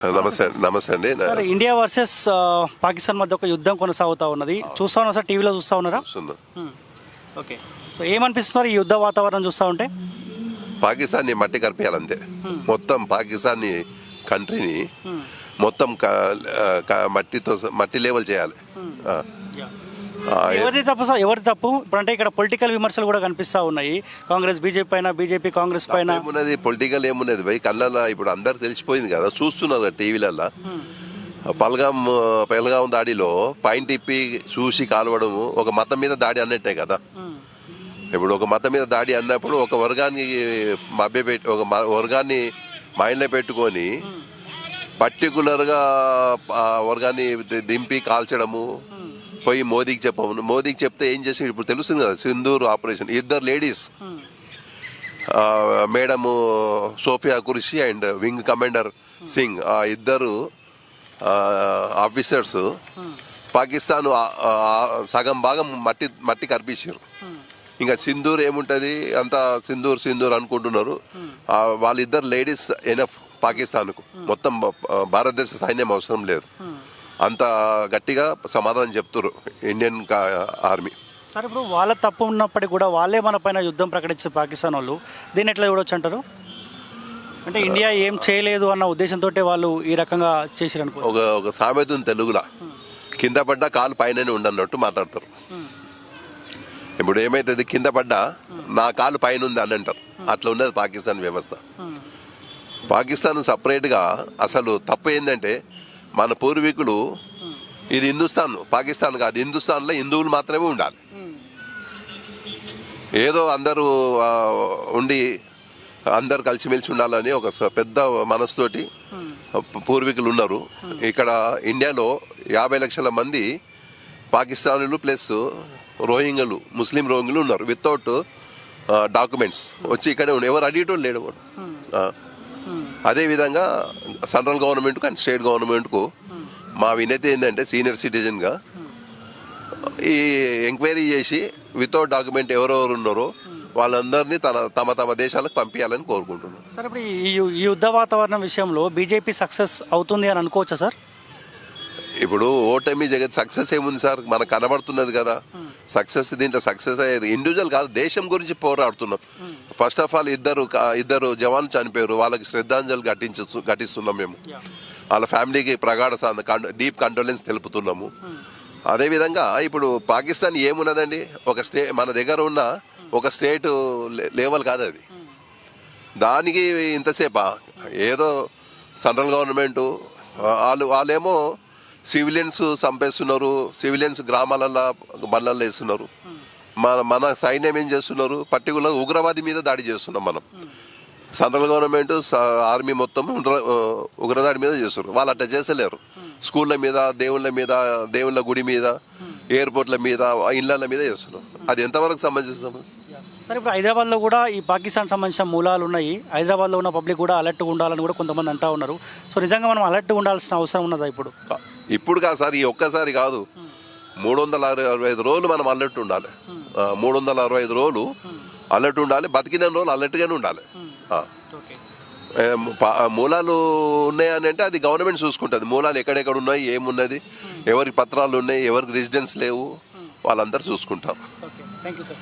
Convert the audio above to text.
నమస్తే. నమస్తే అండి. సార్ ఇండియా వర్సెస్ పాకిస్తాన్ మధ్య ఒక యుద్ధం కొనసాగుతూ ఉన్నది. చూస్తా ఉన్నా సార్ టీవీలో చూస్తా ఉన్నారా. ఓకే. సో ఏమనిపిస్తున్నారు ఈ యుద్ధ వాతావరణం చూస్తూ ఉంటే? పాకిస్తాన్ని మట్టి కరిపేయాలంతే మొత్తం పాకిస్తాన్ని కంట్రీని మొత్తం మట్టితో మట్టి లేవల్ చేయాలి. ఎవరిది తప్పు సార్? ఎవరి తప్పు? ఇప్పుడు అంటే ఇక్కడ పొలిటికల్ విమర్శలు కూడా కనిపిస్తూ ఉన్నాయి. కాంగ్రెస్ బీజేపీ పైన బీజేపీ కాంగ్రెస్ పైన. ఏమున్నది? పొలిటికల్ ఏమున్నది? భయ్ కళ్ళల్లో ఇప్పుడు అందరు తెలిసిపోయింది కదా. చూస్తున్నారు టీవీలల్లో. పల్గాం పల్గాం దాడిలో పాయింట్ ఇప్పి చూసి కాలవడము ఒక మతం మీద దాడి అన్నట్టే కదా. ఇప్పుడు ఒక మతం మీద దాడి అన్నప్పుడు ఒక వర్గాన్ని మభ్య పెట్టి ఒక వర్గాన్ని మైండ్లో పెట్టుకొని పర్టికులర్గా వర్గాన్ని దింపి కాల్చడము పోయి మోదీకి చెప్పము మోదీకి చెప్తే ఏం చేసి ఇప్పుడు తెలుస్తుంది కదా సింధూర్ ఆపరేషన్ ఇద్దరు ladies. Madam Sofiya Qureshi and wing commander Singh ఆ ఇద్దరు ఆఫీసర్స్ పాకిస్తాన్ సగం భాగం మట్టి మట్టి కర్పించారు. ఇంకా సింధూర్ ఏముంటుంది? అంతా సింధూర్ సింధూర్ అనుకుంటున్నారు. వాళ్ళిద్దరు లేడీస్ ఎనఫ్ పాకిస్తాన్కు. మొత్తం భారతదేశ సైన్యం అవసరం లేదు. అంత గట్టిగా సమాధానం చెప్తున్నారు ఇండియన్ ఆర్మీ. సార్ ఇప్పుడు వాళ్ళ తప్పు ఉన్నప్పటికీ కూడా వాళ్ళే మన పైన యుద్ధం ప్రకటించారు పాకిస్తాన్ వాళ్ళు. దీన్ని ఎట్లా చూడొచ్చు అంటారు? అంటే ఇండియా ఏం చేయలేదు అన్న ఉద్దేశంతో వాళ్ళు ఈ రకంగా చేసిరు అనుకో ఒక ఒక సామెత ఉంది తెలుగులో. కింద పడ్డా కాలు పైననే ఉండన్నట్టు మాట్లాడతారు. ఇప్పుడు ఏమైతుంది? కింద పడ్డా నా కాలు పైన ఉంది అని అంటారు. అట్లా ఉన్నది పాకిస్తాన్ వ్యవస్థ. పాకిస్తాన్ సపరేట్గా అసలు తప్పు ఏంటంటే మన పూర్వీకులు ఇది హిందుస్థాన్ పాకిస్తాన్ కాదు హిందుస్థాన్లో హిందువులు మాత్రమే ఉండాలి. ఏదో అందరూ ఉండి అందరు కలిసిమెలిసి ఉండాలని ఒక పెద్ద మనసుతోటి పూర్వీకులు ఉన్నారు. ఇక్కడ ఇండియాలో యాభై లక్షల మంది పాకిస్తానీలు ప్లస్ రోహింగ్లు ముస్లిం రోహింగ్లు ఉన్నారు. Without documents. వచ్చి ఇక్కడే ఉన్నాయి ఎవరు అడిగేటోళ్ళు లేడు కూడా. అదేవిధంగా సెంట్రల్ గవర్నమెంట్కు అండ్ స్టేట్ గవర్నమెంట్కు మా వినతి ఏంటంటే సీనియర్ సిటిజన్గా ఈ ఎంక్వైరీ చేసి వితౌట్ డాక్యుమెంట్ ఎవరెవరు ఉన్నారో వాళ్ళందరినీ తన తమ తమ దేశాలకు పంపించాలని కోరుకుంటున్నాను సార్ ఇప్పుడు ఈ యుద్ధ వాతావరణం విషయంలో బీజేపీ సక్సెస్ అవుతుంది అని అనుకోవచ్చా సార్? ఇప్పుడు ఓటమి జగత్ సక్సెస్ ఏముంది సార్? మనకు కనబడుతున్నది కదా. సక్సెస్ దీంట్లో సక్సెస్ అయ్యేది. ఇండివిజువల్ కాదు దేశం గురించి పోరాడుతున్నాం. ఫస్ట్ ఆఫ్ ఆల్ ఇద్దరు ఇద్దరు జవాన్లు చనిపోయారు. వాళ్ళకి శ్రద్ధాంజలి ఘటించు ఘటిస్తున్నాం మేము. వాళ్ళ ఫ్యామిలీకి ప్రగాఢ డీప్ కండోలెన్స్ తెలుపుతున్నాము. అదేవిధంగా ఇప్పుడు పాకిస్తాన్ ఏమున్నదండి? ఒక స్టే మన దగ్గర ఉన్న ఒక స్టేట్ లెవెల్ కాదు అది. దానికి ఇంతసేపా ఏదో సెంట్రల్ గవర్నమెంటు వాళ్ళు వాళ్ళేమో సివిలియన్స్ చంపేస్తున్నారు సివిలియన్స్ గ్రామాలల్లో బండ్లల్లో వేస్తున్నారు. మన మన సైన్యం ఏం చేస్తున్నారు? పర్టికులర్ ఉగ్రవాది మీద దాడి చేస్తున్నాం మనం. సెంట్రల్ గవర్నమెంట్ ఆర్మీ మొత్తం ఉగ్ర- ఉగ్రదాడి మీద చేస్తున్నారు. వాళ్ళు అట్లా చేసలేరు స్కూళ్ళ మీద దేవుళ్ళ మీద దేవుళ్ళ గుడి మీద ఎయిర్పోర్ట్ల మీద ఇళ్ళ మీద చేస్తున్నారు. అది ఎంతవరకు సమంజసం సార్ ఇప్పుడు హైదరాబాద్లో కూడా ఈ పాకిస్తాన్ సంబంధించిన మూలాలు ఉన్నాయి. హైదరాబాద్లో ఉన్న పబ్లిక్ కూడా అలర్ట్గా ఉండాలని కూడా కొంతమంది అంటా ఉన్నారు. సో నిజంగా మనం అలర్ట్గా ఉండాల్సిన అవసరం ఉన్నదా ఇప్పుడు? ఇప్పుడు కాదు సార్ ఈ ఒక్కసారి కాదు. మూడు వందల అరవై అరవై ఐదు రోజులు మనం అలర్ట్ ఉండాలి. మూడు వందల అరవై ఐదు రోజులు అలర్ట్ ఉండాలి బతికిన రోజులు అలర్ట్గానే ఉండాలి. పా- మూలాలు ఉన్నాయని అంటే అది గవర్నమెంట్ చూసుకుంటుంది. మూలాలు ఎక్కడెక్కడ ఉన్నాయి ఏమున్నది ఎవరికి పత్రాలు ఉన్నాయి ఎవరికి రెసిడెన్స్ లేవు వాళ్ళందరూ చూసుకుంటారు.